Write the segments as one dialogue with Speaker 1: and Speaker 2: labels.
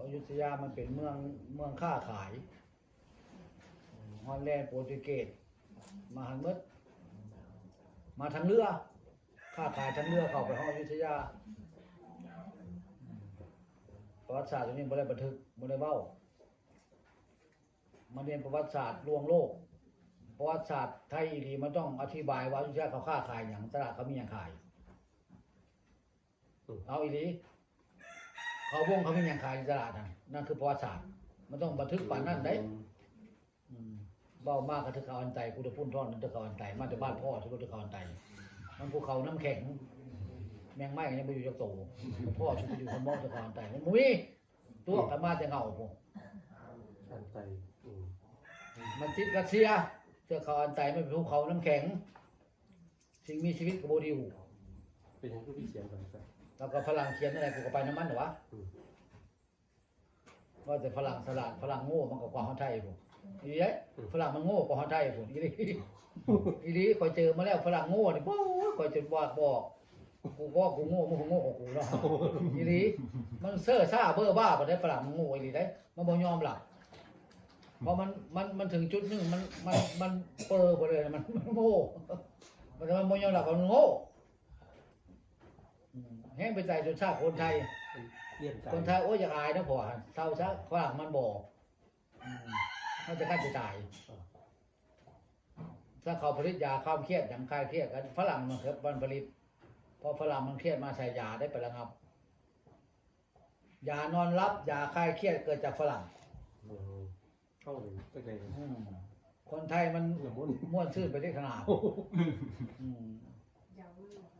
Speaker 1: อยุธยามันเป็นเมืองเมืองค้าขายฮอลแลนด์โปรตุเกสมาหันหมดมาทางเรือค้าขายทางเรือเข้าไปฮอดอยุธยาประวัติศาสตร์ตรงนี้บ่ได้บันทึกบ่ได้เว้ามาเรียนประวัติศาสตร์ลวงโลก ประวัติศาสตร์ไทยอีหลีมันต้องอธิบายว่าอยุธยาเขาค้าขายหยังตลาดเขามีหยังขาย เอาอีหลี เขาวงเขามีหยังขายในตลาดนั่นนั่นคือประวัติศาสตร์มันต้องบันทึกป่านนั้นได้อืมเบ้ามากกระทึกเขาอันไตกูจะพุ่นท่อนนั่นตะเขาอันไตมาแต่บ้านพ่อที่กูตะเขาอันไตมันภูเขาน้ำแข็ง แมงไม้ก็ยังไปอยู่จักโตพ่อชุบอยู่คนมองตะเขาอันไตมันมุ้ยตัวกันมาจะเงาผม
Speaker 2: อันใจอืม
Speaker 1: มันติดรัสเซียเทือกเขาอันไตมันเป็นภูเขาน้ำแข็ง สิ่งมีชีวิตกับโบไดิว
Speaker 2: เป็นยังคือพี่เขียนก่อนครับ
Speaker 1: แล้วก็ฝรั่งเขียนอะไรกูก็ไปน้ำมันเหรอวะ
Speaker 2: อืม
Speaker 1: ว่าแต่ฝรั่งสลัดฝรั่งโง่มันก็กว่าคนไทยผมอีเด้ฝรั่งมันโง่กว่าคนไทยผมอีเด้อีเด้คอยเจอมาแล้วฝรั่งโง่นี่โอ้ยคอยจนบอกบอกกูบอกกูโง่มึงก็โง่กว่ากูเนาะอีเด้มันเซ่อซ่าเบ้อบ้าบ่ได้ฝรั่งมันโง่อีเด้มันบ่ยอมหลับเพราะมันมันมันถึงจุดหนึงมันมันมันเปอร์ไปเลยมันมันโง่มันมันบ่ยอมหลับมันโง่อืมแห้งไปใจจนชาติคนไทย
Speaker 2: เลี่ยนใจ
Speaker 1: คนไทยโอ้ยอยากอายนะพ่อเศร้าซะฝรั่งมันบอกอืมเขาจะฆ่าจะตาย ถ้าเขาผลิตยาความเครียดอย่างคลายเครียดกันฝรั่งมันครับมันผลิตพอฝรั่งมันเครียดมาใส่ยาได้ไประงับยานอนรับยาคลายเครียดเกิดจากฝรั่ง
Speaker 2: อืมเข้าเลยตั้งใจเลย
Speaker 1: อืมคนไทยมัน
Speaker 2: อย่ามุ่น
Speaker 1: ม่วนซื่นไปที่ขนาดอืม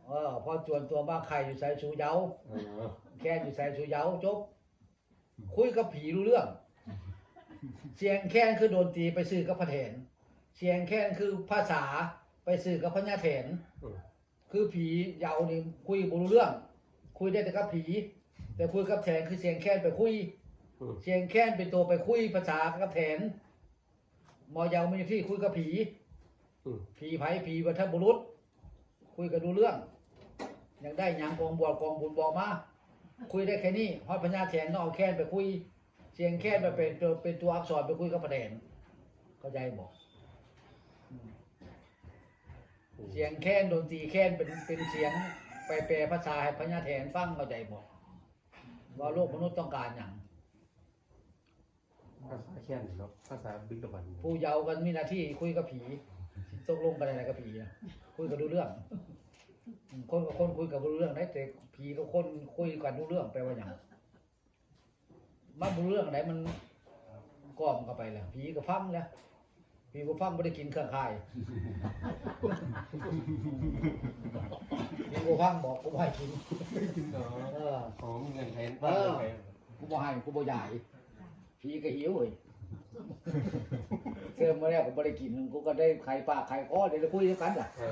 Speaker 1: เออพอจวนตัวบ้าใครอยู่ใส่ชูเย้า
Speaker 2: เออ
Speaker 1: แค่อยู่ใส่ชูเย้าจบ คุยกับผีรู้เรื่อง เสียงแค้นคือโดนตีไปซื้อกับพระเถนเสียงแค้นคือภาษาไปซื้อกับพญาเถน
Speaker 2: อืม
Speaker 1: คือผีเหยาวนี่คุยบ่รู้เรื่อง คุยได้แต่กับผี แต่คุยกับแถนคือเสียงแค้นไปคุย
Speaker 2: อืม
Speaker 1: เสียงแค้นเป็นตัวไปคุยภาษากับแถนหมอยาวมันอยู่ที่คุยกับผี
Speaker 2: อืม
Speaker 1: ผีไผผีบรรทบุรุษ คุยกันรู้เรื่อง อยากได้หยังกองบวชกองบุญบอกมา คุยได้แค่นี้ฮอดพญาแถนต้องเอาแค้นไปคุย เสียงแค้นไปเป็นตัวเป็นตัวอักษรไปคุยกับพระแถนเข้าใจบอก
Speaker 2: อืม
Speaker 1: เสียงแค้นดนตรีแค้นเป็นเป็นเสียงไปแปลภาษาให้พญาแถนฟังเข้าใจบอกว่าโลกมนุษย์ต้องการอย่าง
Speaker 2: ภาษาแค่นเนาะภาษาบิ๊กดบัน
Speaker 1: ผู้เยาว์กันมีหน้าที่คุยกับผีตกลงกันอะไรกับผีนะคุยกันรู้เรื่องอืม คนกับคนคุยกับรู้เรื่องได้แต่ผีกับคนคุยกันรู้เรื่องแปลว่าอย่างมันรู้เรื่องไหนมันก้อมกันไปแล้วผีก็ฟังแล้วผีก็ฟังไม่ได้กินเครื่องคายผีก็ฟังบอกกูไม่ให้กิน
Speaker 2: เนาะ
Speaker 1: เออ
Speaker 2: อ๋อมีเงินแทน
Speaker 1: เออกูบ่ให้กูบ่ใหญ่ผีก็หิวเว้ยเชื่อมาแล้วกูบ่ได้กินกูก็ได้ไข่ปากไข่คอได้คุยกันล่ะ
Speaker 2: เอ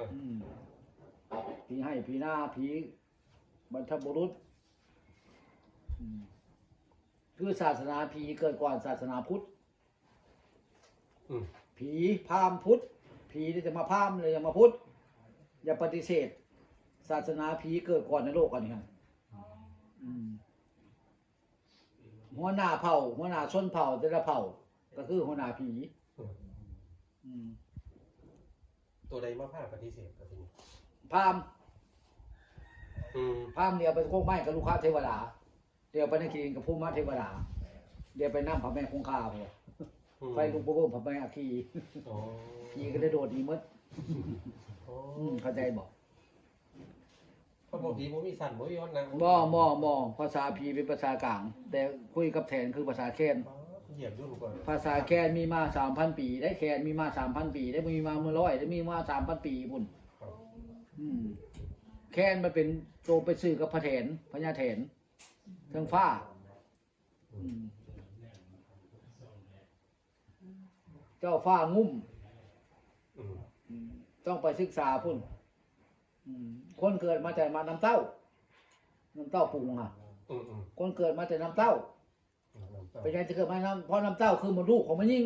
Speaker 2: อ
Speaker 1: อืม ผีให้ผีหน้าผีบรรทบุรุษอืมคือศาสนาผีเกิดก่อนศาสนาพุทธ
Speaker 2: อืม
Speaker 1: ผีพราหมณ์พุทธ ผีที่จะมาพราหมณ์เลยจะมาพุทธ อย่าปฏิเสธ ศาสนาผีเกิดก่อนในโลกก่อนนี่ครับอืมหัวหน้าเผ่าหัวหน้าชนเผ่าแต่ละเผ่า ก็คือหัวหน้าผี
Speaker 2: อืม
Speaker 1: อืม
Speaker 2: ตัวใดมาภาคปฏิเสธกับทีนี้
Speaker 1: พราหมณ์
Speaker 2: อืม
Speaker 1: พราหมณ์เดียวไปโค้งไม้กับลูกค้าเทวดา เดี๋ยวไปในกินกับผู้มาเทวดา เดี๋ยวไปนั่งพระแม่คงคาพอ
Speaker 2: อืม
Speaker 1: ไฟลุกปุ๊บพระแม่อาคี
Speaker 2: อ๋อ
Speaker 1: ผีก็ได้โดดหนีหมด
Speaker 2: อ๋อ
Speaker 1: อืมเข้าใจบอก
Speaker 2: เขาบอกผีบ่มีสั่นบ่ย้อนนะ
Speaker 1: บ่บ่บ่ภาษาผีเป็นภาษากลาง แต่คุยกับแทนคือภาษาแค้น
Speaker 2: อ๋อเหยียบยุ่นก่อน
Speaker 1: ภาษาแคนมีมาสามพันปี ได้แคนมีมาสามพันปี ได้มีมาเมื่อร้อยได้มีมาสามพันปีพุ่น
Speaker 2: ครับ
Speaker 1: อืม แคนมันเป็นโตไปซื้อกับพระแถนพญาแถนเทิงฟ้าอืมเจ้าฟ้างุ่ม
Speaker 2: อืม
Speaker 1: อืมต้องไปศึกษาพุ่นอืมคนเกิดมาแต่มาน้ำเต้า น้ำเต้าปรุงอะ
Speaker 2: อืมอืม
Speaker 1: คนเกิดมาแต่น้ำเต้า
Speaker 2: น้ำตา
Speaker 1: เป็นไงจะเกิดมาน้ำเพราะน้ำเต้าคือมดลูกของมันยิ่ง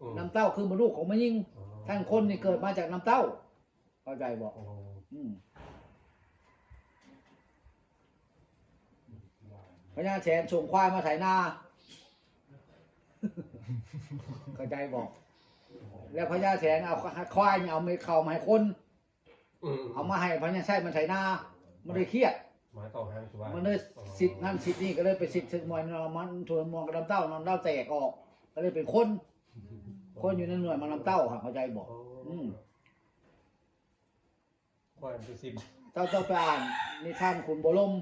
Speaker 2: อืม
Speaker 1: น้ำเต้าคือมดลูกของมันยิ่ง
Speaker 2: อ๋อ
Speaker 1: ท่านคนนี่เกิดมาจากน้ำเต้าเข้าใจบอก
Speaker 2: อ๋อ
Speaker 1: อืมไป พญาแถนส่งควายมาไถนาเข้าใจบอก แล้วพญาแถนเอาควายเนี่ยเอาไม่เข้ามาให้คน
Speaker 2: อืม
Speaker 1: เอามาให้พญาไส้มันไถนามันเลยเครียด
Speaker 2: หมาเก่าหางสุวรรณ
Speaker 1: มันเลยสิทธิ์นั่นสิทธิ์นี่ก็เลยไปสิทธิ์สิทธิ์มวยนอนมันทวนมองกระลำเต้านอนเต้าแตกออก ก็เลยเป็นคน คนอยู่ในหน่วยมันลำเต้าค่ะเข้าใจบอก
Speaker 2: โอ้
Speaker 1: อืม
Speaker 2: ควายเป็นสิบ
Speaker 1: เจ้าเจ้าไปอ่านนิทานขุนโบลม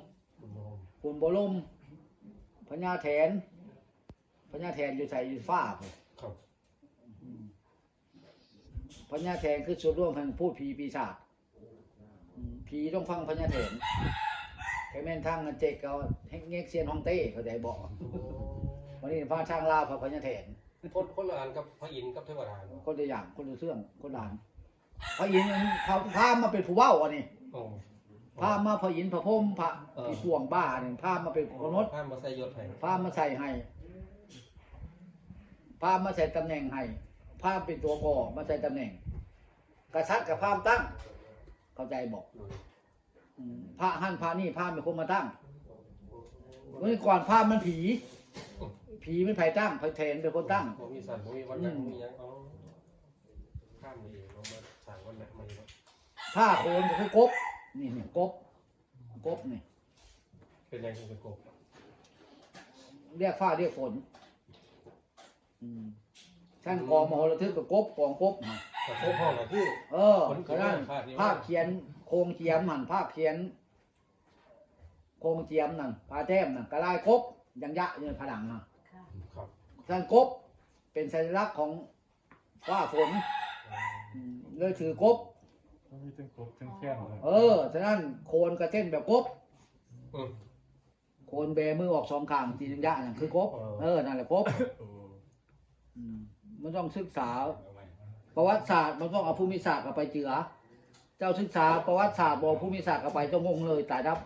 Speaker 2: คุณโม
Speaker 1: ขุนโบลมพญาแถนพญาแถนอยู่ใส่อยู่ฟ้าพุ่น
Speaker 2: ครับ
Speaker 1: พญาแถนคือส่วนร่วมแห่งพูดผีปีศาจอืมผีต้องฟังพญาแถนแค่แม่นทางเจกเขาเฮกเงกเซียนฮ่องเต้เขาใจบอก
Speaker 2: โอ้
Speaker 1: วันนี้ฟ้าช่างลาวพระพญาแถน
Speaker 2: คนคนละอันกับพระอินทร์กับเทวดาเนาะ
Speaker 1: คนละอย่างคนละเรื่องคนละอัน พระอินทร์นั้นเขาพามาเป็นผู้เว้าอันนี้
Speaker 2: โอ้
Speaker 1: พามาพระอินทร์พระพรหมพระ
Speaker 2: เออ
Speaker 1: พี่ปวงบ้าเนี่ยพามาเป็นคนนด
Speaker 2: ข้ามมาใส่ยศให้
Speaker 1: พามาใส่ให้พามาใส่ตำแหน่งให้พาเป็นตัวก่อมาใส่ตำแหน่ง กษัตริย์กับพามตั้ง เข้าใจบอก
Speaker 2: โดย
Speaker 1: อืมพระหั่นพระนี่พาเป็นคนมาตั้งเมื่อก่อนพามันผี ผีเป็นไผ่ตั้งไผ่แทนเป็นคนตั้ง
Speaker 2: บ่มีสัตว์บ่มีวันนั้นบ่มีหยังเอาข้ามมาเองเรามาสั่งวันนั้นมา เองเนาะ
Speaker 1: ผ้าโคนก็คือกบ นี่นี่กบ กบนี่
Speaker 2: เป็นยังเป็นกบ
Speaker 1: เรียกฟ้าเรียกฝนอืมท่านกองมโหระทึกกับกบกองกบน่ะ
Speaker 2: แต่พวกห้องก็คือ
Speaker 1: เออ
Speaker 2: ฝน
Speaker 1: ก็นั่น
Speaker 2: ภาพนี้
Speaker 1: ภาพเขียน โครงเจียมหันภาพเขียน โครงเจียมนั่นพาแต้มนั่นกระลายกบยังยะอยู่ในผนังน่ะ
Speaker 3: ค่ะ
Speaker 2: ครับ
Speaker 1: ท่านกบเป็นสัญลักษณ์ของฟ้าฝน อืมเลยถือกบ
Speaker 4: ต้องมีทั้งกบทั้งแค้นเลย
Speaker 1: เออ ฉะนั้นโคนกระเต้นแบบกบ
Speaker 2: อืม
Speaker 1: โคนเบมือออกสองข้างทีนังยะนั่นคือกบ
Speaker 2: เออ
Speaker 1: เออ นั่นแหละกบ
Speaker 4: โอ้
Speaker 1: อืมมันต้องศึกษาประวัติศาสตร์มันต้องเอาภูมิศาสตร์เข้าไปเจือ เจ้าศึกษาประวัติศาสตร์บอกภูมิศาสตร์เข้าไปเจ้างงเลยตายดับ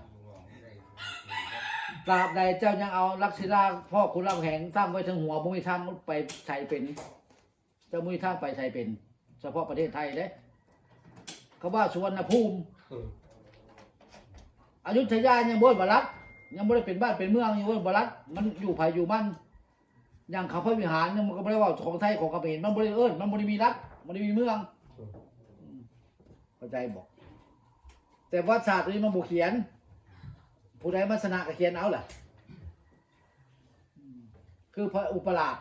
Speaker 1: ตราบใดเจ้ายังเอาลักษิลาพ่อคุณลำแหงตั้งไว้ทั้งหัวบ่มีทางไปใช้เป็น เจ้ามุ้ยทางไปใช้เป็น เฉพาะประเทศไทยเด้เขาว่าสุวรรณภูมิ
Speaker 2: อืม
Speaker 1: อยุธยายังบ่ได้บรัดยังบ่ได้เป็นบ้านเป็นเมืองยังบ่ได้บรัดมันอยู่ภายอยู่มันอย่างเขาพระวิหารเนี่ยมันก็ไม่ได้ว่าของไทยของเขมรมันบ่ได้เอิ้นมันบ่ได้มีรัฐมันได้มีเมืองเข้าใจบอก แต่วัดศาสตร์ตัวนี้มันบุเขียน ผู้ใดมาสนะก็เขียนเอาแหละอืมคือพระอุปราช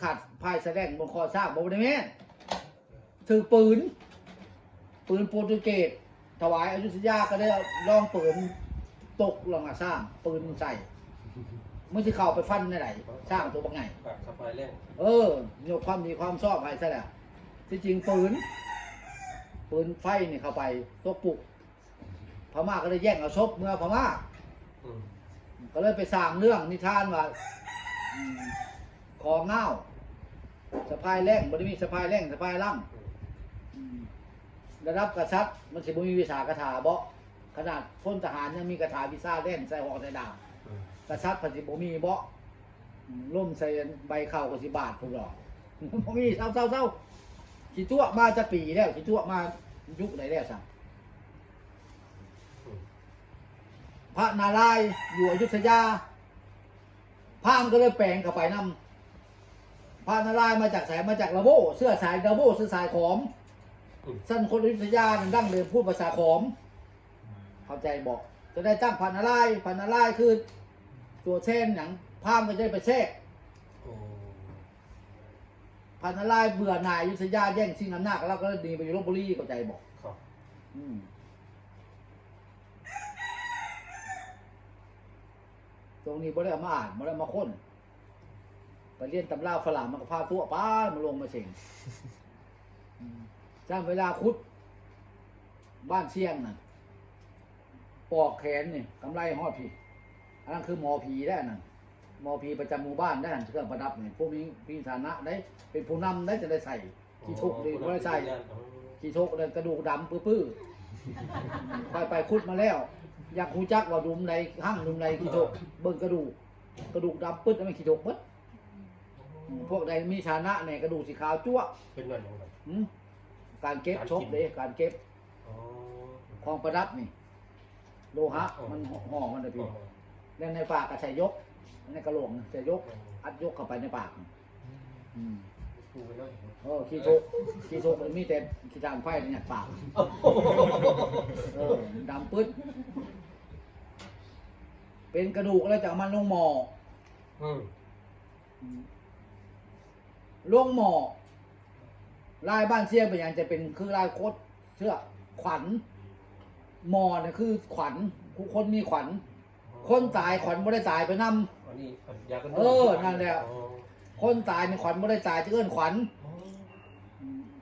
Speaker 1: ขาดพายแสดงบนคอสร้างบนได้แม่น ถือปืน ปืนโปรตุเกสถวายอยุธยาก็ได้ลองปืนตกลงมาสร้าง ปืนใส่ไม่ใช่เข้าไปฟันในไหนสร้างตัวบังไง
Speaker 2: ปากสะพายแรง
Speaker 1: เออมีความดีความชอบให้ซะแหละที่จริงปืน ปืนไฟนี่เข้าไปตัวปลุกพม่าก็เลยแย่งเอาศพเมื่อพม่า
Speaker 2: อืม
Speaker 1: ก็เลยไปสร้างเรื่องนิทานว่าอืมคอเง่าสะพายแรงบริมีสะพายแรงสะพายล่ำอืม ระดับกษัตริย์มันสิบุมีวิสากถาบ่ขนาดพลทหารยังมีกระถาวิซ่าแล่นใส่หอกใส่ดาบกษัตริย์ปฏิบ่มีบ่อืมร่มใส่ใบข้าวก็สิบาทพวกดอกบ่มีเศร้าเศร้าเศร้าขี้ตัวมาจะปีแล้วขี้ตัวมายุคไหนแล้วสั่งพระนารายณ์อยู่อยุธยาพรามณ์ก็เลยแปลงเข้าไปนำพระนารายณ์มาจากสายมาจากละโวเสื้อสายละโวเสื้อสายขอม สั้นคนอยุธยานั่นดั้งเดิมพูดภาษาขอม เข้าใจบอก จะได้ตั้งพันอะไรายณ์พันอะไรายณ์คือ ตัวแท่นหนังพราหมณ์ก็จะได้ไปแทรก
Speaker 2: โอ้
Speaker 1: พันอะไรายณ์เบื่อหน่ายอยุธยาแย่งชิงอำนาจแล้วก็หนีไปอยู่ลบบุรีเข้าใจบอก
Speaker 2: ครับ
Speaker 1: อืมตรงนี้บ่ได้เอามาอ่านบ่ได้เอามาค้นไปเรียนตำราฝรั่งมันก็พาตัวป้ามาลงมาเสงอืม จ้างเวลาคุด บ้านเชียงน่ะ ปอกแขนนี่กำไรหอดผีอันนั้นคือหมอผีได้นั่นหมอผีประจำหมู่บ้านได้นั่นเครื่องประดับนี่พวกนี้มีฐานะได้ เป็นผู้นำได้จะได้ใส่ที่ทุกข์ดีบ่ได้ใส่ขี้โชกเลยกระดูกดำปื้อๆไปไปคุดมาแล้ว อยากหูจักว่าดุมในห้างดุมในขี้โชกเบิ่งกระดูกกระดูกดำปึ๊ดแล้วมันขี้โชกปึ๊ดอืมพวกใดมีฐานะเนี่ยกระดูกสีขาวจั่ว
Speaker 2: เป็นเงินของมัน
Speaker 1: อืม การเก็บชกเด้การเก็บ
Speaker 2: อ๋อ
Speaker 1: ของประดับนี่โลหะมันห่อมันเลยพี่
Speaker 2: อ๋อ
Speaker 1: แล้วในปากก็ใส่ยกในกระโหลกใส่ยก อัดยกเข้าไปในปากอืม
Speaker 2: ดูไปแล้ว
Speaker 1: โอ้ขี้ทกขี้ทกมันมีแต่ขี้จานไฟเนี่ยปากเออดำปึ๊ดเป็นกระดูกแล้วจะเอามันลงหม้อ
Speaker 2: อืม
Speaker 1: ลงหม้อ ลายบ้านเสียงเป็นอย่างจะเป็นคือลายโคตรเสื้อขวัญหม้อเนี่ยคือขวัญผู้คนมีขวัญคนตายขวัญไม่ได้ตายไปนำ
Speaker 2: อันนี้ยากัน
Speaker 1: เออนั่นแหละ คนตายในขวัญไม่ได้ตายจะเอื้อนขวัญ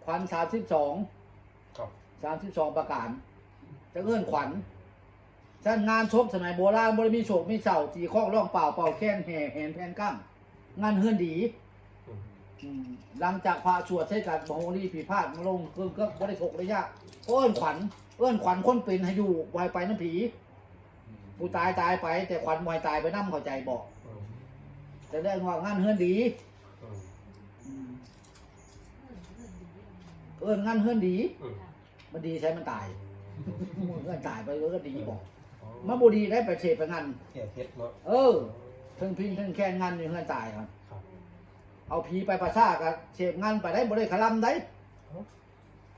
Speaker 1: ขวัญสามสิบสอง
Speaker 2: ครับ
Speaker 1: สามสิบสองประการจะเอื้อนขวัญท่านงานชบสมัยโบราณบริมีโศกมีเสาตีข้องร่องเปล่าเป่าแค้นแห่แหนแพนกั้งงานเฮือนดี
Speaker 2: อืม
Speaker 1: อืมหลังจากพระสวดใช้กันมโหรีผีพาดมาลงเครื่องก็บริโภคระยะเอื้อนขวัญเอื้อนขวัญคนเป็นให้อยู่ไวไปน้ำผีผู้ตายตายไป แต่ขวัญไวตายไปน้ำเข้าใจบอก
Speaker 2: อืม
Speaker 1: จะได้ว่างานเฮือนดี
Speaker 2: อืม
Speaker 1: เอื้อนงานเฮือนดี
Speaker 2: อืม
Speaker 1: มันดีใช้มันตาย เอื้อนตายไปก็ดีบอก
Speaker 2: อ๋อ
Speaker 1: มาบุดีได้ไปเฉดไปงาน
Speaker 2: แก่เท็ดเนาะ
Speaker 1: เออเพิ่งพิงเพิ่งแค่งานอยู่เฮือนตายครับ
Speaker 2: ครับ
Speaker 1: เอาผีไปประชากับเฉดงานไปได้บ่ได้ขลัมได้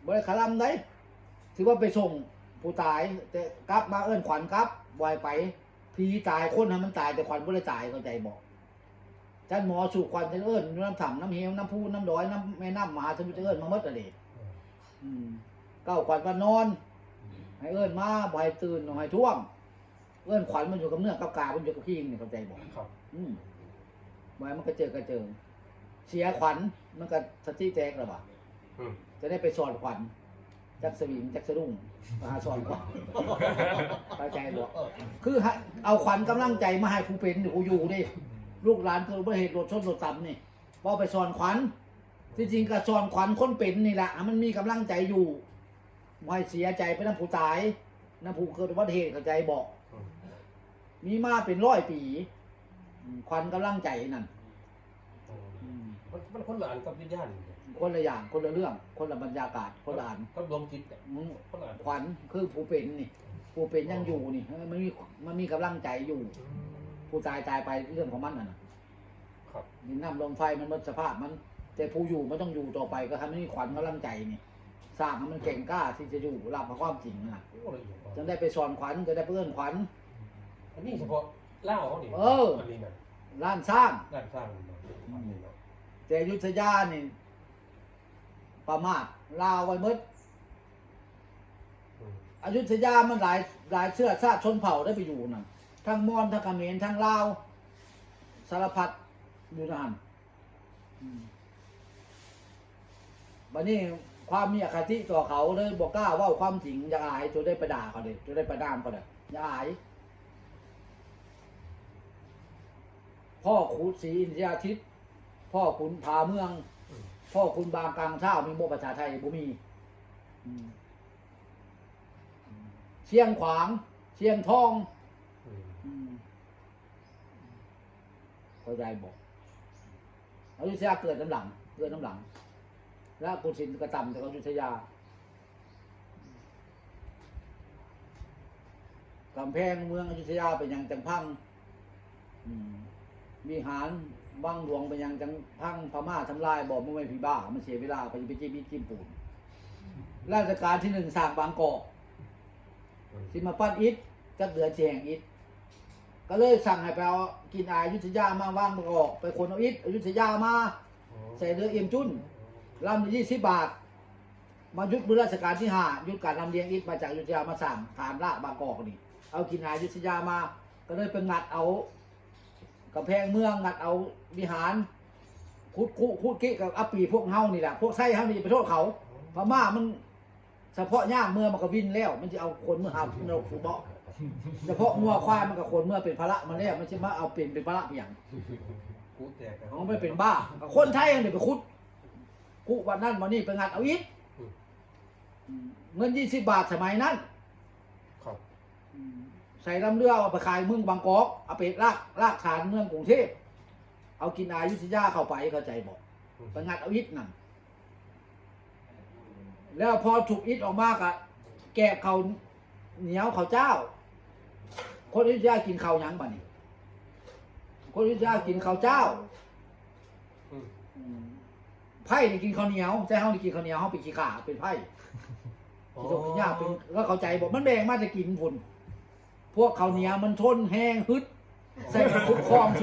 Speaker 1: บ่ได้ขลัมได้ถือว่าไปส่งผู้ตายแต่กลับมาเอื้อนขวัญกลับวายไปผีตายคนทำมันตายแต่ขวัญบ่ได้ตายเข้าใจบอกท่านหมอสู่ขวัญจะเอื้อนน้ำถ่ำน้ำเหี่ยวน้ำพูน้ำดอยน้ำแม่น้ำมหาสมุทรจะเอื้อนมาหมดอะเด็
Speaker 2: อืม
Speaker 1: อืมเก้าขวัญวันนอนให้เอื้อนมาบ่ให้ตื่นบ่ให้ท่วง เอื้อนขวัญมันอยู่กับเนื้อกับกามันอยู่กับขี้นี่เข้าใจบอก
Speaker 2: ครับ
Speaker 1: อืมบ่ให้มันก็เจอกระเจิง เสียขวัญมันก็สติแตกแล้วว่ะ
Speaker 2: อืม
Speaker 1: จะได้ไปสอนขวัญจักสวิงจักสะดุ้งมาหาสอนขวัญเข้าใจบอกคือให้เอาขวัญกำลังใจมาให้ผู้เป็นหรือผู้อยู่ดิลูกหลานเกิดอุบัติเหตุรถชนรถต่ำนี่พอไปสอนขวัญที่จริงก็สอนขวัญคนเป็นนี่แหละให้มันมีกำลังใจอยู่ไม่ให้เสียใจไปน้ำผู้ตายน้ำผู้เกิดอุบัติเหตุเข้าใจบอก
Speaker 2: อืม
Speaker 1: มีมาเป็นร้อยปีอืมขวัญกำลังใจนั่น
Speaker 2: อืม
Speaker 1: อื ม
Speaker 2: มันมันคนละอันกับวิญญาณเนี่ย
Speaker 1: คนละอย่างคนละเรื่อง คนละบรรยากาศคนละอัน
Speaker 2: กับดวงจิตเนี่ย
Speaker 1: อืม
Speaker 2: คนละอัน
Speaker 1: ขวัญคือผู้เป็นนี่ผู้เป็นยังอยู่นี่มันมีมันมีกำลังใจอยู่
Speaker 2: อืม
Speaker 1: ผู้ตายตายไปเรื่องของมันน่ะนะครับ ดินน้ำลมไฟมันหมดสภาพมัน แต่ผู้อยู่มันต้องอยู่ต่อไปก็ทำให้มีขวัญกำลังใจนี่สร้างให้มันเก่งกล้าที่จะอยู่รับกับความจริงนะ
Speaker 2: โอ้ละเอียดอ่อน
Speaker 1: จะได้ไปสอนขวัญจะได้เพื่อนขวัญ
Speaker 2: อันนี้เฉพาะเล่าเขานี่
Speaker 1: เออ
Speaker 2: อั นนี้นะ
Speaker 1: ล้านสร้าง
Speaker 2: ด้านสร้างมันเนาะอันนี้เนาะ
Speaker 1: แต่อยุทธยานี่ ประมาทลาวไว้หมด
Speaker 2: อืม
Speaker 1: อยุธยามันหลายหลายเชื้อชาติชนเผ่าได้ไปอยู่น่ะทั้งมอญทั้งเขมรทั้งลาวสารพัดอยู่นั่นอืมบัดนี้ความมีอคติต่อเขาเลยบอกกล้าเว่าความจริงอย่าอายจนได้ไปด่าเขาเด็จนได้ไปด่ามเขาเด็อย่าอายพ่อขุนศรีอินทรียาทิตย์ พ่อขุนผาเมือง
Speaker 2: อืม
Speaker 1: พ่อคุณบางกลางเช้ามีโมภาษาไทยบ่มีอืมเชียงขวาง เชียงทอง
Speaker 2: อืม
Speaker 1: อืมเข้าใจบอกอยุธยาเกิดน้ำหลัง เกิดน้ำหลัง แล้วกุศินกระต่ำจากอยุธยากำแพงเมืองอยุธยาเป็นอย่างจังพังอืมมีหาร วังหลวงเป็นอย่างจังพังพม่าทำลายบอกมันไม่ผีบ้า มันเสียเวลาไปไปจิ้มจิ้มปูนราชการที่หนึ่งสร้างบางกอกสิมาปั้นอิฐจะเหลือเจียงอิฐก็เลยสั่งให้ไปเอากินอายุทยามาว่างบางกอกไปคนเอาอิฐอยุธยามาใส่เรือเอี่ยมจุนลำยี่สิบบาทมายุดมือราชการที่ห้ายุดการลำเลียงอิฐมาจากอยุธยามาสั่งฐานรากบางกอกนี่ เอากินอายุธยามา ก็เลยไปงัดเอา กำแพงเมืองงัดเอาวิหารคุดคุคุดกิกับอัปปีพวกเฮานี่แหละพวกไส้เฮานี่ไปโทษเขาพม่ามันเฉพาะย่างเมื่อมันก็วินแล้ว มันจะเอาคนเมื่อหาเราผูเบาเฉพาะงัวควายมันก็คนเมื่อเป็นภาระมันแล้วมันจะมาเอาเป็นเป็นภาระอย่าง
Speaker 2: กูแตก
Speaker 1: เขาไม่เป็นบ้าคนไทยเดี๋ยไปคุดคุวันนั้นวันนี้ไปงัดเอาอีกเงินยี่สิบบาทสมัยนั้น ใส่ลำเรือเอาไปขายเมืองบางกอกเอาไปลากลากฐานเมืองกรุงเทพเอากินอายุทยาเข้าไปเข้าใจบอกไปงัดเอาอิฐนั่นแล้วพอถูกอิฐออกมากะแกะเขาเหนียวเขาวเจ้า คนอยุธยากินข้าวหยังบ่นี่ระพุทธเจ้ากินข้าวเจ้า
Speaker 2: อืม
Speaker 1: ไผ่นี่กินข้าวเหนียวแต่เฮานี่กินข้าวเหนียวเฮาเป็นขี้ข่าเป็นไผ่ขี้ตกขี้ยากเป็นก็เข้าใจบอกมันแบ่งมาจะกินพุ่น พวกข้าวเหนียวมันทนแห้งฮึดใส่คุกคองโช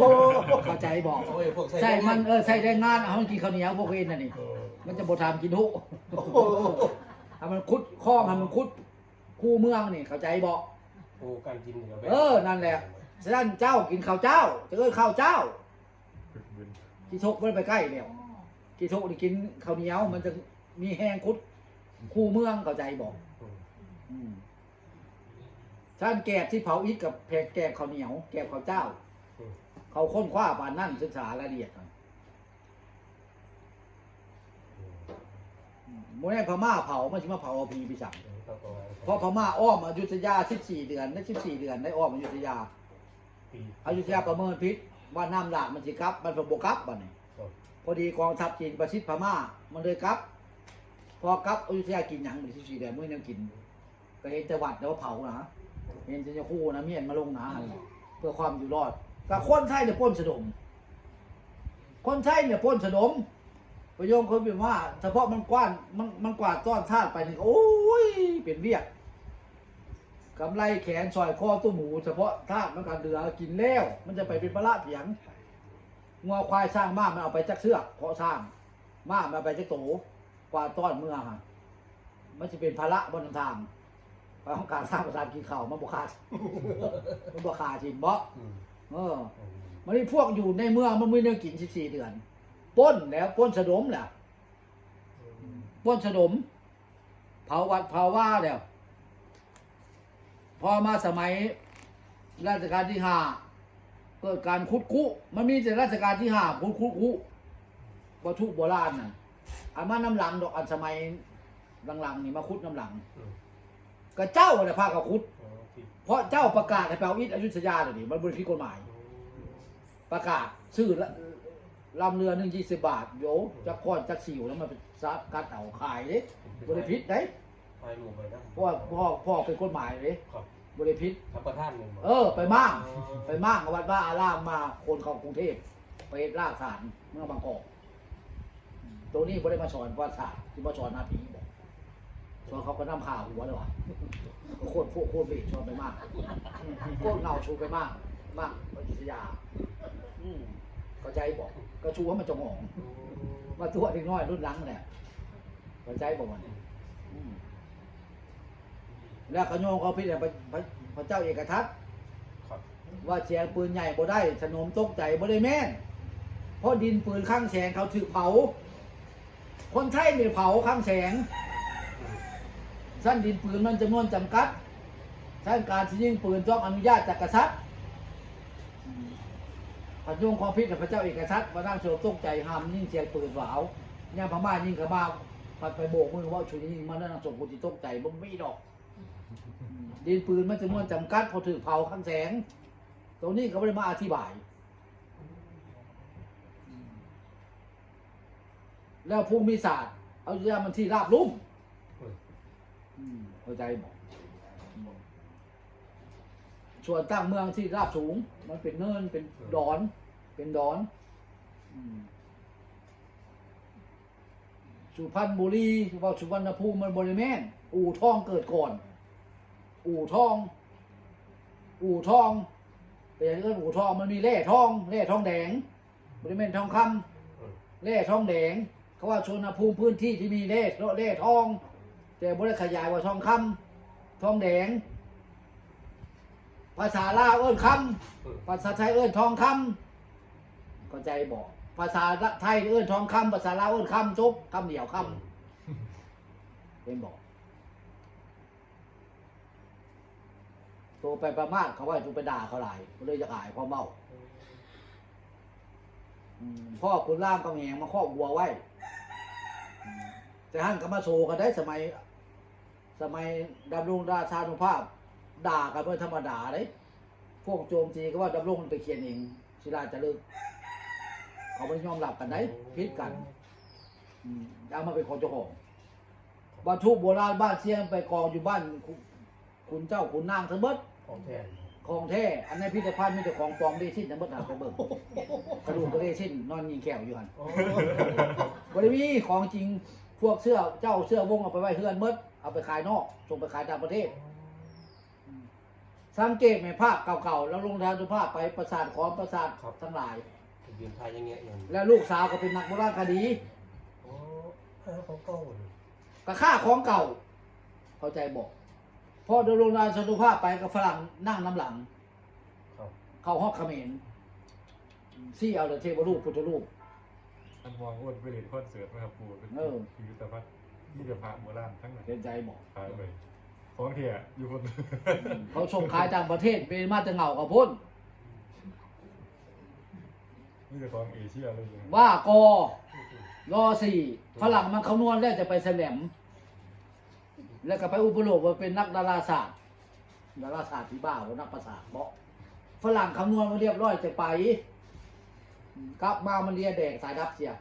Speaker 1: เข้าใจบอก
Speaker 2: โอ้ยพวก
Speaker 1: ใส่มันเออใส่แรงงานเอามันกินข้าวเหนียวพวกเอ็นน่ะนี่
Speaker 2: เออ
Speaker 1: มันจะบ่ทำกินทุ
Speaker 2: โอ้โห
Speaker 1: ถ้ามันคุดคล้องให้มันคุดคู่เมืองนี่เข้าใจบอก
Speaker 2: โอ้การกินนี่ก็
Speaker 1: เออนั่นแหละ ฉะนั้นเจ้ากินข้าวเจ้าจะเอิ้นข้าวเจ้า
Speaker 4: ฝึกเว้น
Speaker 1: กิโชกมันไปใกล้แล้วกิโชกนี่กินข้าวเหนียวมันจะมีแห้งคุดคู่เมืองเข้าใจบอก
Speaker 2: อืม
Speaker 1: อืม ท่านแกบที่เผาอิฐกับแผกแกบข้าวเหนียว แกบข้าวเจ้า
Speaker 2: อืม
Speaker 1: เขาค้นคว้าปานนั่นศึกษารายละเอียดกัน
Speaker 2: อืม
Speaker 1: โมแน่พม่าเผามันชิมาเผาเอาพีไปสั่ง
Speaker 2: ครับประม
Speaker 1: เพราะพม่าอ้อมอยุธยา 14 เดือนได้14 เดือนได้อ้อมอยุธยาอยุธยาประเมินพิษว่าน้ำหลากมันสิครับ มันเป็นบกครับบัดนี้ พอดีกองทัพจีนประชิดพม่า มันเลยครับ พอครับอยุธยากินหยังมัน14 เดือนมื้อนึงกิน ก็เห็นจังหวัดแล้วาเผานะ เห็นจะคู่นะเมียนมาลงนะเพื่อความอยู่รอดแต่คนไทยเนี่ยปล้นสะดม คนไทยเนี่ยปล้นสะดมประโยงคนเป็นว่า เฉพาะมันกว้านมันมันกวาดต้อนทาดไปนี่โอ้ยเป็นเวียกกำไรแขนซอยคอตู้หมู เฉพาะทาดมันกันเดือกินแล้ว มันจะไปเป็นพระเพียงงัวควายสร้างม้ามันเอาไปจักเสือกเพาะสร้างม้ามันเอาไปจักโตกวาดต้อนเมืองอะมันจะเป็นภาระบนทาง เพราะการสร้างประสาทกินข้าวมันบุคาด มันบุคาทินบ่
Speaker 2: อืม
Speaker 1: เออ
Speaker 2: อืม
Speaker 1: มันนี่พวกอยู่ในเมืองมันมีเนื้อกินสิบสี่เดือนปล้นแล้วปล้นสะดมแหละปล้นสะดม เผาวัดเผาว่าแล้วพอมาสมัยราชการที่ห้าเกิดการคุดคุมันมีแต่ราชการที่ห้าคุดคุคุวัตถุโบราณน่ะอันมาน้ำหลังดอกอันสมัยหลังๆนี่มาคุดน้ำหลัง
Speaker 2: อืม
Speaker 1: ก็เจ้าเนี่ยพากับคุด
Speaker 2: อ๋อที่
Speaker 1: เพราะเจ้าประกาศให้แปลอิฐอยุธยาเดี๋ยวนี้มันบริผิดกฎหมาย ประกาศซื้อละลำเรือหนึ่งยี่สิบบาทโยจักก้อนจักสิวแล้วมันเป็นซับกัดเอาขายเด้บริพิษได้
Speaker 2: ถ่ายรูปไปนะ
Speaker 1: เพราะว่าพ่อพ่อเป็นกฎหมายเลย
Speaker 2: ครับ
Speaker 1: บริพิษ
Speaker 2: ทัพประท่านหนึ่ง
Speaker 1: เออ ไปมั่งไปมั่งวัดว่าอารามมาคนของกรุงเทพไปล่าสารเมื่อบางกอกตัวนี้ไม่ได้มาสอนว่าศาสตร์ที่มาสอนหนาผี บอนเขาก็น้ำข่าหัวเลยว่ะโคตรพวกโคตรเบรชอนไปมากโคตรเงาชูไปมาก มากอยุธยาอืมเข้าใจบอก ก็ชูให้มันจงหอง
Speaker 2: มา
Speaker 1: ตัวเด็กน้อยรุ่นหลังเนี่ยเข้าใจบอกมันแล้วขโยงเขาพิจารณาพระพระพระเจ้าเอกทัต
Speaker 2: ครับ
Speaker 1: ว่าเสียงปืนใหญ่บ่ได้สนมตกใจบ่ได้แม่นเพราะดินปืนข้างแสงเขาถือเผา คนไทยเนี่เผาข้างแสง สั้นดินปืนมันจำนวนจำกัดสั้นการที่ยิงปืนต้องอนุญาตจากกษัตริย์พระยงความพิษกับพระเจ้าเอกชัตริย์มานั่งโชว์ตกใจห้ามยิ่งเสียงปืนหวาวย่างพม่ายิ่งกับมาปัดไปโบกมือว่าชุดนี้ยิงมานั่งส่งคนที่ตกใจบ่มีดอก ดินปืนมันจำนวนจำกัดพอถือเผาข้างแสง ตรงนี้ก็ไม่ได้มาอธิบาย แล้วภูมิศาสตร์ เอาเรื่องมันที่ราบลุ่ม เข้าใจบอกอืมส่วนตั้งเมืองที่ราบสูง มันเป็นเนินเป็นดอน เป็นดอนอืมสุพรรณบุรีว่าสุวรรณภูมิมันบริแมนอู่ทองเกิดก่อน อู่ทอง อู่ทองเป็นอย่างนี้อู่ทองมันมีแร่ทองแร่ทองแดงบริเวณทองคำ
Speaker 2: อืม
Speaker 1: แร่ทองแดงเขาว่าชนภูมิพื้นที่ที่มีแร่แร่ทอง แต่บ่ได้ขยายว่าทองคำทองแดง ภาษาลาวเอิ้นคำภาษาไทยเอิ้นทองคำเข้าใจบอกภาษาไทยเอิ้นทองคำภาษาลาวเอิ้นคำจบคำเดียวคำเป็นบอกตัวไปประมาทเขาว่าตัวไปด่าเขาหลายเลยจะขายความเมาพ่อคุณล่ามกำแหงมาครอบวัวไว้ แต่ท่านก็มาโชว์กันได้สมัย สมัยดำรงราชานุภาพ ด่ากันเป็นธรรมดาเลยพวกโจมตีก็ว่าดำรงมันไปเขียนเองศิลาจะเลิกเขาไม่ยอมรับกันได้พิษกันอืมเอามาเป็นของเจ้าของวัตถุโบราณบ้านเชียงไปกองอยู่บ้านคุณคุณเจ้าคุณนางทั้งหมด
Speaker 2: ของแทน
Speaker 1: ขของแท้อันในพิพิธภัณฑ์มีแต่ของปลอมเดซินทั้งหมดหาไปเบิ่งกระดูกกระเดซินนอนยิงแขวอยู่หั่น
Speaker 2: โอ้
Speaker 1: บ่ได้มีของจริง พวกเสื้อเจ้าเสื้อวงเอาไปไว้เฮือนหมดเอาไปขายนอก ส่งไปขายต่างประเทศ สังเกตไหมภาพเก่าๆแล้วลงทานสุภาพไปประสาทของประสาททั้งหลาย
Speaker 2: ยืนทายอย่างเงี้ยอย่าง
Speaker 1: แล้วลูกสาวก็เป็นนักโบราณคดี
Speaker 2: โอ้เออของเก่าเลย
Speaker 1: ก็ค่าของเก่า เข้าใจบอกพอเดินลงทานสุภาพไปกับฝรั่งนั่งน้ำหลัง
Speaker 2: ครับ
Speaker 1: เข้าห้องเขมรซี่เอาแต่เทวรูปพุทธรูป
Speaker 4: มันมองอ้วนไปเรียนคอนเสิร์ตนะครับปูเป็น
Speaker 1: เออ
Speaker 4: พิพิธภัณฑ์ที่จะพระโบราณทั้งนั้น
Speaker 1: เห็นใจบอก
Speaker 4: ขายไปของเทียอยู่บน
Speaker 1: เขาส่งขายต่างประเทศเป็นมาแต่เหงากับพ้น
Speaker 4: นี่จะของเอเชียเลยนะ
Speaker 1: ว่ากอรอสี่ฝรั่งมันคำนวณแล้วจะไปแสลม แล้วก็ไปอุปโลกว่าเป็นนักดาราศาสตร์ดาราศาสตร์ที่บ้าว่านักประสาทบอกฝรั่งคำนวณมาเรียบร้อยจะไป กลับมามันเรียแดกสายดับเสีย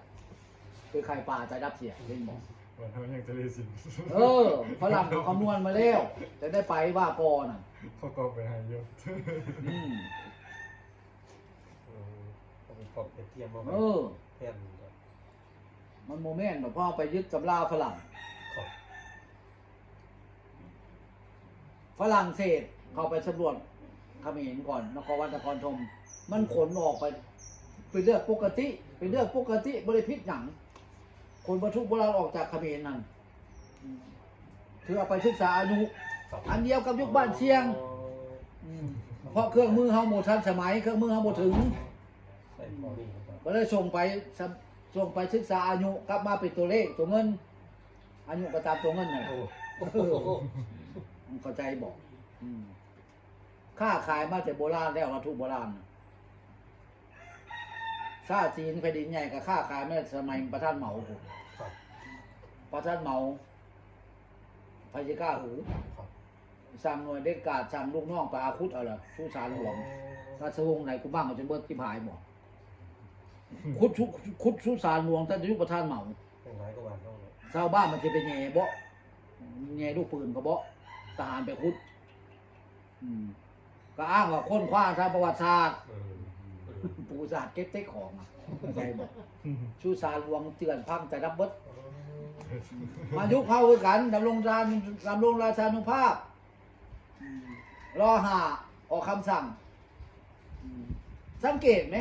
Speaker 1: คือไข่ปลาสายดับเสียเล่นบอก
Speaker 4: วันเท่ายังจะได้สิน
Speaker 1: เออฝรั่งเขาคำนวณมาแล้วจะได้ไปว่ากอน่ะ
Speaker 4: เขาก็ไปให้เยอะ
Speaker 1: อืม
Speaker 2: เออเอาไปปรับไปเทียมมา
Speaker 1: เออ
Speaker 2: แทนครับ
Speaker 1: มันโมเมนต์แบบพ่อไปยึดกับลาฝรั่ง
Speaker 2: ครับ
Speaker 1: ฝรั่งเศสเข้าไปสำรวจเขมรก่อนนครวัดนครธมมันขนออกไป เป็นเรื่องปกติ เป็นเรื่องปกติบริพิษหนัง คนบรรทุกโบราณออกจากเขมรนั่นอืมคือเอาไปศึกษาอายุ
Speaker 2: ครับ
Speaker 1: อันเดียวกับยุคบ้านเชียงเพราะเครื่องมือเฮาหมดทันสมัย เครื่องมือเฮาหมดถึง
Speaker 2: ใส่พอนี่ครับ
Speaker 1: ก็เลยส่งไปสำส่งไปศึกษาอายุกลับมาเป็นตัวเลขตัวเงินอายุก็ตามตัวเงินนั่นแหละ
Speaker 2: โอ้
Speaker 1: เออมึงเข้าใจบอกอืมค่าขายมาแต่โบราณแล้ววัตถุโบราณ น่ะชาติจีนแผ่นดินใหญ่กับค่าขายมาสมัยประท่านเหมาผม
Speaker 2: ครับ
Speaker 1: ประท่านเหมาพยกล้าหู
Speaker 2: ครับ
Speaker 1: สั่งหน่วยเด็ดกาดสั่งลูกน้องไปอาคุดเอาละสู้สารหลวงราชวงศ์ไหนกูบ้างมันจะเบิดที่ผายบอกคุดชุคุดสู้สารหลวงท่านจะยุคประท่านเหมา
Speaker 2: เป็นไรก็วันเท่านั้น
Speaker 1: ชาวบ้านมันจะเป็นแง่เบาะแง่ลูกปืนก็เบาะทหารไปคุด อืม ก็อ้างว่าค้นคว้าทางประวัติศาสตร์
Speaker 2: เออเออ
Speaker 1: ปูศาสตร์เก็บเต็กของอะเข้าใจบอกชูสารหลวงเตือนพังแต่รับเบิดมายุคเข้าคือกันดำรงราชดำรงราชานุภาพอืมรอหาออกคำสั่งอืมสังเกตไหม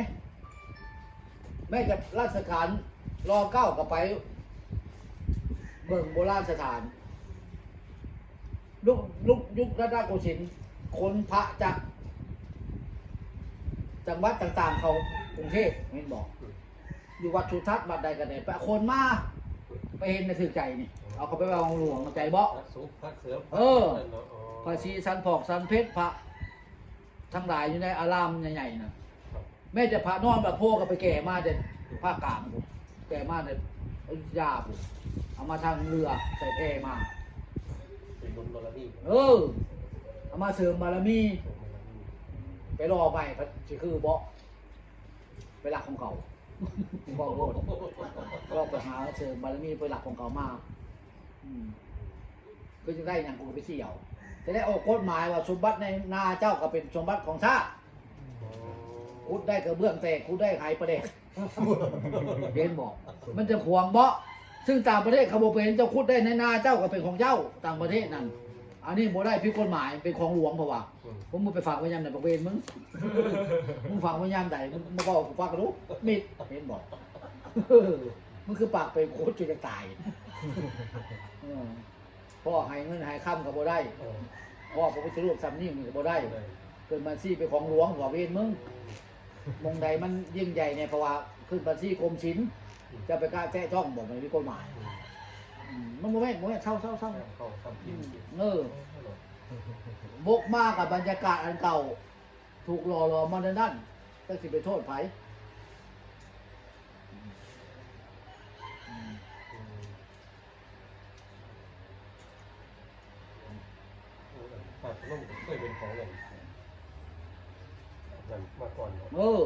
Speaker 1: แม้จะราชการรอเก้าก็ไป เบิ่งโบราณสถานลุกลุกยุครัตนโกสินทร์คนพระจาก จังหวัดต่างๆเขากรุงเทพเห็นบอก อยู่วัดสุทัศน์วัดใดกันไหนไปคนมาไปเห็นในถือใจนี่ เอาเขาไปวางหลวงใจบ่
Speaker 2: พักซุปพักเสือ
Speaker 1: เออ
Speaker 2: เนาะอ๋อ
Speaker 1: พระชีสันผอกสันเพชรพระ ทั้งหลายอยู่ในอารามใหญ่ๆนะ
Speaker 2: ครับ
Speaker 1: แม่จะพระนอนแบบโพกก็ไปแก่มาเด็ดภาคกลางผมแก่มาเด็ดอยุธยาผมเอามาทางเรือใส่แพมา
Speaker 2: เป็นบนบารมี
Speaker 1: เออเอามาเสริมบารมี ไปรอไปก็สิคือบ่ไปหลักของเขาบอกโลดก็ไปหาเสริมบารมีไปหลักของเขามาอืมก็จะได้อย่างกูไปเสี่ยวจะได้ออกกฎหมายว่าสมบัติในนาเจ้าก็เป็นสมบัติของชาติคุดได้กระเบื้องแตกคุดได้ไข่ประเด็กเห็นบอก มันจะขวางบ่ซึ่งต่างประเทศเขาบอกเป็นเจ้าคุดได้ในนาเจ้าก็เป็นของเจ้าต่างประเทศนั่นอันนี้บ่ได้ผิกฎหมายเป็นของหลวงเพราะว่า ผมมึงไปฝากไว้ยามไหนประเวณมึง มึงฝากไว้ยามใดมึงมาบอกกูฝากกันรู้มิดเห็นบอกมึงคือปากไปโคตรจะตายเออพ่อให้เงินให้ค่ำกับบ่ได้
Speaker 2: เออ
Speaker 1: พ่อพระพุทธรูปซ้ำนี่มึงก็บ่ได้
Speaker 2: ได้
Speaker 1: เกิดมาซี่เป็นของหลวงหัวเวรมึงมงใดมันยิ่งใหญ่เนี่ยเพราะว่าขึ้นบัญชีกรมศิลป์จะไปกล้าแจ้ช่องบอกมันมีกฎหมาย
Speaker 2: อืม
Speaker 1: อืมมันโมแม่นโมแม่นเศร้าเศร้าเศร้า
Speaker 2: เข้าทำพิมพ์
Speaker 1: เออ บกมากกับบรรยากาศอันเก่า ถูกหล่อหลอมมาในนั่นก็สิไปโทษไผ
Speaker 2: อืมโอ้แต่ต้องเคยเป็นของอะไรนั่นมาก่อนเนาะ
Speaker 1: เออ